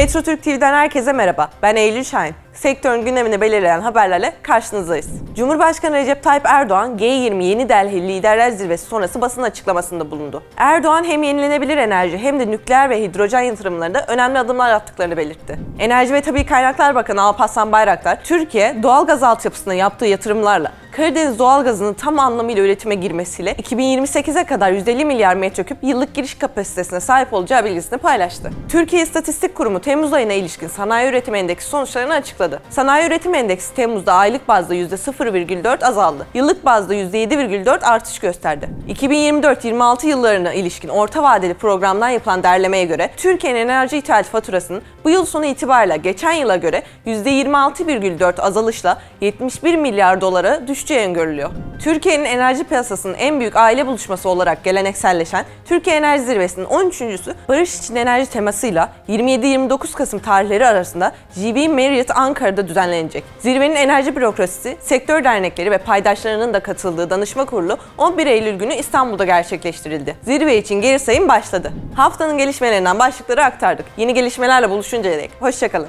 Metro Türk TV'den herkese merhaba. Ben Eylül Şahin. Sektörün gündemini belirleyen haberlerle karşınızdayız. Cumhurbaşkanı Recep Tayyip Erdoğan, G20 Yeni Delhi Liderler Zirvesi sonrası basın açıklamasında bulundu. Erdoğan hem yenilenebilir enerji hem de nükleer ve hidrojen yatırımlarında önemli adımlar attıklarını belirtti. Enerji ve Tabii Kaynaklar Bakanı Alparslan Bayraktar, Türkiye doğalgaz altyapısına yaptığı yatırımlarla Karadeniz doğalgazının tam anlamıyla üretime girmesiyle 2028'e kadar 150 milyar metreküp yıllık giriş kapasitesine sahip olacağı bilgisini paylaştı. Türkiye İstatistik Kurumu Temmuz ayına ilişkin sanayi üretim endeksi sonuçlarını açıkladı. Sanayi üretim endeksi Temmuz'da aylık bazda %0,4 azaldı. Yıllık bazda %7,4 artış gösterdi. 2024-26 yıllarına ilişkin orta vadeli programdan yapılan derlemeye göre Türkiye'nin enerji ithalat faturasının bu yıl sonu itibariyle geçen yıla göre %26,4 azalışla 71 milyar dolara düşeceği öngörülüyor. Türkiye'nin enerji piyasasının en büyük aile buluşması olarak gelenekselleşen Türkiye Enerji Zirvesi'nin 13.sü Barış için Enerji temasıyla 27-29 Kasım tarihleri arasında GB Marriott Ankara'da düzenlenecek. Zirvenin enerji bürokrasisi, sektör dernekleri ve paydaşlarının da katıldığı danışma kurulu 11 Eylül günü İstanbul'da gerçekleştirildi. Zirve için geri sayım başladı. Haftanın gelişmelerinden başlıkları aktardık. Yeni gelişmelerle buluşuncaya dek hoşçakalın.